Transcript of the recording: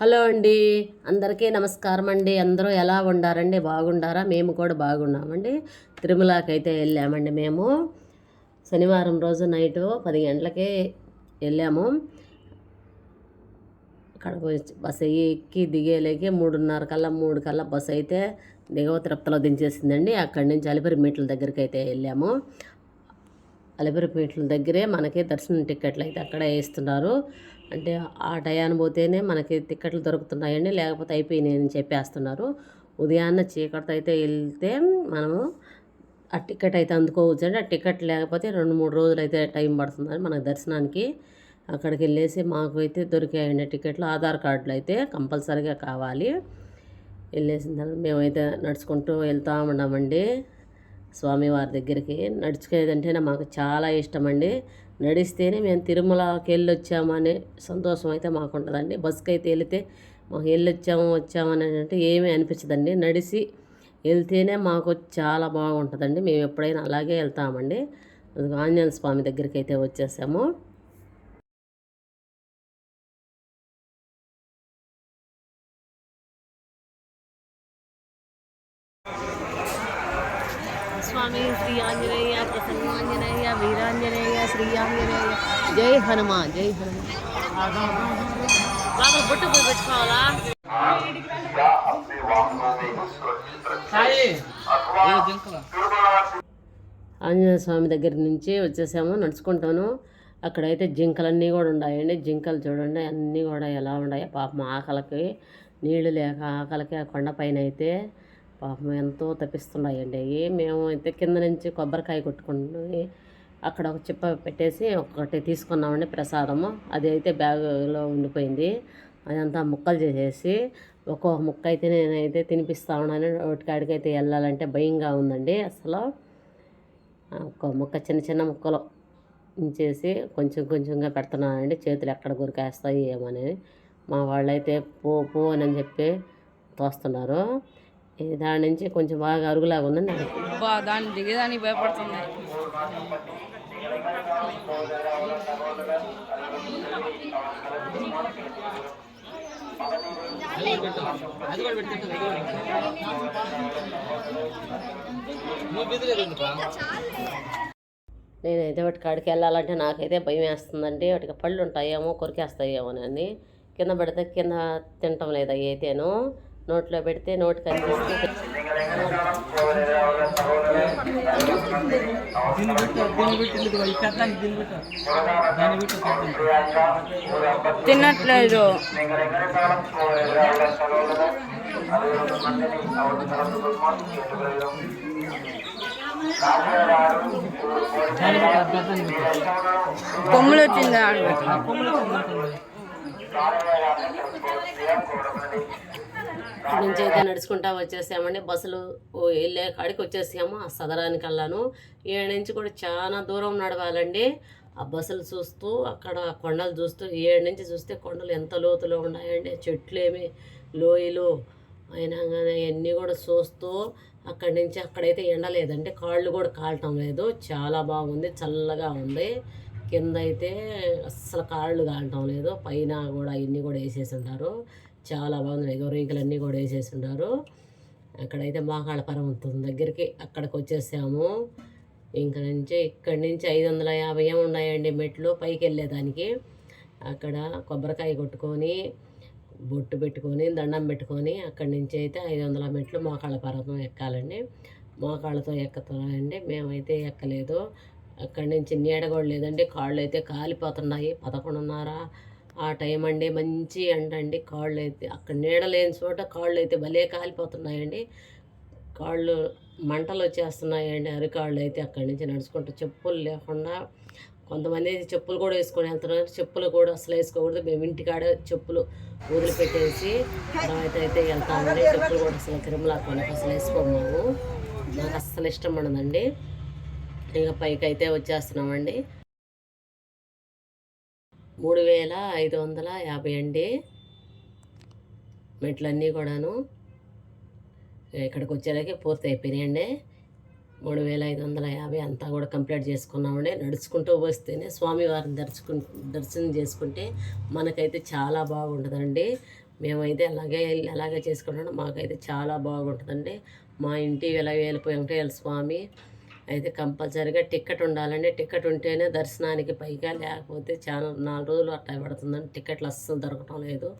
Hello అండి. అందరికీ నమస్కారం అండి అందరూ ఎలా ఉండారండి? బాగుండారా? మేము కూడా బాగున్నామండి. తిరుమలకి అయితే వెళ్ళామండి మేము. శనివారం రోజు నైటు పది గంటలకే వెళ్ళాము. అక్కడికి వచ్చి బస్సు ఎక్కి దిగేలేకి మూడున్నర కల్లా మూడు కల్లా బస్సు అయితే దిగవ తిరుపతిలో దించేసిందండి. అక్కడి నుంచి అలిపిరి మీట్ల దగ్గరికి అయితే వెళ్ళాము. అలిపిరి మీట్ల దగ్గరే మనకి దర్శనం టిక్కెట్లు అయితే అక్కడే వేస్తున్నారు. అంటే ఆ టయాన్ని పోతేనే మనకి టికెట్లు దొరుకుతున్నాయండి లేకపోతే అయిపోయినాయని చెప్పేస్తున్నారు. ఉదయాన్నే చీకటితో అయితే వెళ్తే మనము ఆ టికెట్ అయితే అందుకోవచ్చు అండి ఆ టికెట్ లేకపోతే రెండు మూడు రోజులు అయితే టైం పడుతుందని మనకు దర్శనానికి. అక్కడికి వెళ్ళేసి మాకు అయితే దొరికాయండి టికెట్లు ఆధార్ కార్డులు అయితే కంపల్సరీగా కావాలి. వెళ్ళేసిన తర్వాత మేమైతే నడుచుకుంటూ వెళ్తూ ఉన్నామండి. స్వామివారి దగ్గరికి నడుచుకునేదంటేనే మాకు చాలా ఇష్టం అండి నడిస్తేనే మేము తిరుమలకి వెళ్ళి వచ్చామనే సంతోషం అయితే మాకు ఉంటుందండి బస్కి అయితే వెళితే మాకు వెళ్ళొచ్చాము వచ్చాము అంటే ఏమీ అనిపించదండి. నడిచి వెళ్తేనే మాకు చాలా బాగుంటుందండి. మేము ఎప్పుడైనా అలాగే వెళ్తామండి. ఆంజనేయ స్వామి దగ్గరికి అయితే వచ్చేసాము. స్వామి శ్రీ ఆంజనేయ ప్రసన్నాంజనేయ వీరాంజనేయ శ్రీ ఆంజనేయ. జై హనుమాన్ జై హనుమాన్. బాబు బొట్టు పోయి పెట్టుకోవాలా? ఆంజనేయ స్వామి దగ్గర నుంచి వచ్చేసాము నడుచుకుంటాను. అక్కడైతే జింకలన్నీ కూడా ఉన్నాయండి జింకలు చూడండి అన్నీ కూడా ఎలా ఉన్నాయి పాపం ఆకలికి నీళ్ళు లేక ఆకలికి ఆ కొండపైన అయితే పాపం ఎంతో తప్పిస్తున్నాయండి. అవి మేము అయితే కింద నుంచి కొబ్బరికాయ కొట్టుకుని అక్కడ ఒక చిప్ప పెట్టేసి ఒకటి తీసుకున్నామండి ప్రసాదము. అది అయితే బ్యాగులో ఉండిపోయింది. అదంతా ముక్కలు చేసేసి ఒక్కొక్క ముక్క అయితే నేనైతే తినిపిస్తా ఉన్నాను. ఒకటికాడికి అయితే వెళ్ళాలంటే భయంగా ఉందండి అసలు. ఒక ముక్క చిన్న చిన్న ముక్కలు ఉంచేసి కొంచెం కొంచెంగా పెడుతున్నానండి. చేతులు ఎక్కడ గురికేస్తాయి ఏమని మా వాళ్ళైతే పో పో అని చెప్పి తోస్తున్నారు. ఈ దాని నుంచి కొంచెం బాగా అరుగులాగా ఉందండి దాన్ని దిగేదానికి భయపడుతుంది నేనైతే వాటి కాడికి వెళ్ళాలంటే నాకైతే భయం వేస్తుందండి. వాటికి పళ్ళు ఉంటాయేమో కొరికేస్తాయేమో అని కింద పెడితే కింద తినటం లేదు అవి అయితేను నోట్లో పెడితే నోటికి కనిపిస్తుంది. తినట్లేదు. కొమ్ములు వచ్చిందా కొమ్ములు ఇక్కడి నుంచి అయితే నడుచుకుంటా వచ్చేసామండి. బస్సులు వెళ్ళే కాడికి వచ్చేసాము. ఆ సదరానికి వెళ్ళాను ఏడు నుంచి కూడా చాలా దూరం నడవాలండి. ఆ బస్సులు చూస్తూ అక్కడ కొండలు చూస్తూ ఏడు నుంచి చూస్తే కొండలు ఎంత లోతులో ఉన్నాయండి. చెట్లు ఏమి లోయలు అయినా కానీ అవన్నీ కూడా చూస్తూ అక్కడి నుంచి అక్కడైతే ఎండ లేదంటే కాళ్ళు కూడా కాలటం లేదు. చాలా బాగుంది. చల్లగా ఉంది. కింద అయితే అస్సలు కాళ్ళు కాలటం లేదు. పైన కూడా ఇన్ని కూడా వేసేసి ఉంటారు చాలా బాగుంది. ఇగో అన్నీ కూడా వేసేసి ఉంటారు అక్కడైతే మాకాళ్ళ పర్వతం దగ్గరికి అక్కడికి వచ్చేసాము. ఇంక నుంచి ఇక్కడి నుంచి ఐదు వందల యాభై ఉన్నాయండి మెట్లు పైకి వెళ్ళేదానికి. అక్కడ కొబ్బరికాయ కొట్టుకొని బొట్టు పెట్టుకొని దండం పెట్టుకొని అక్కడి నుంచి అయితే ఐదు వందల మెట్లు మోకాళ్ళ పర్వతం ఎక్కాలండి. మోకాళ్ళతో ఎక్కుతాయండి మేమైతే ఎక్కలేదు. అక్కడి నుంచి నీడ కూడా లేదండి. కాళ్ళు అయితే కాలిపోతున్నాయి. పదకొండున్నర ఆ టైం అండి మంచి ఎండండి కాళ్ళు అయితే అక్కడ నీడ లేని చోట కాళ్ళు అయితే భలే కాలిపోతున్నాయండి. కాళ్ళు మంటలు వచ్చేస్తున్నాయండి అరికాళ్ళు అయితే అక్కడి నుంచి నడుచుకుంటూ చెప్పులు లేకుండా కొంతమంది అయితే చెప్పులు కూడా వేసుకొని వెళ్తున్నారు. చెప్పులు కూడా అసలు వేసుకోకూడదు మేము ఇంటికాడ చెప్పులు వదిలిపెట్టేసి తర్వాత అయితే వెళ్తామండి. చెప్పులు కూడా అసలు తిరుమల కొనకు అసలు వేసుకోమాము నాకు అస్సలు ఇష్టం ఉండదండి. ఇక పైకి అయితే వచ్చేస్తున్నామండి. మూడు వేల ఐదు వందల యాభై అండి. మెట్లన్నీ కూడాను. ఇక్కడికి వచ్చేలాగే పూర్తి అయిపోయినాయండి మూడు వేల ఐదు వందల యాభై అంతా కూడా కంప్లీట్ చేసుకున్నామండి. నడుచుకుంటూ వస్తేనే స్వామివారిని దర్శకు దర్శనం చేసుకుంటే మనకైతే చాలా బాగుంటుందండి. మేమైతే అలాగే ఎలాగే అలాగే చేసుకుంటాం మాకైతే చాలా బాగుంటుందండి. మా ఇంటి వెల వేలిపోయి వెంకటేశ్వర స్వామి అయితే కంపల్సరీగా టికెట్ ఉండాలండి. టికెట్ ఉంటేనే దర్శనానికి పైగా లేకపోతే చాలా నాలుగు రోజులు అట్లా పడుతుందని టికెట్లు అస్సలు దొరకటం లేదు.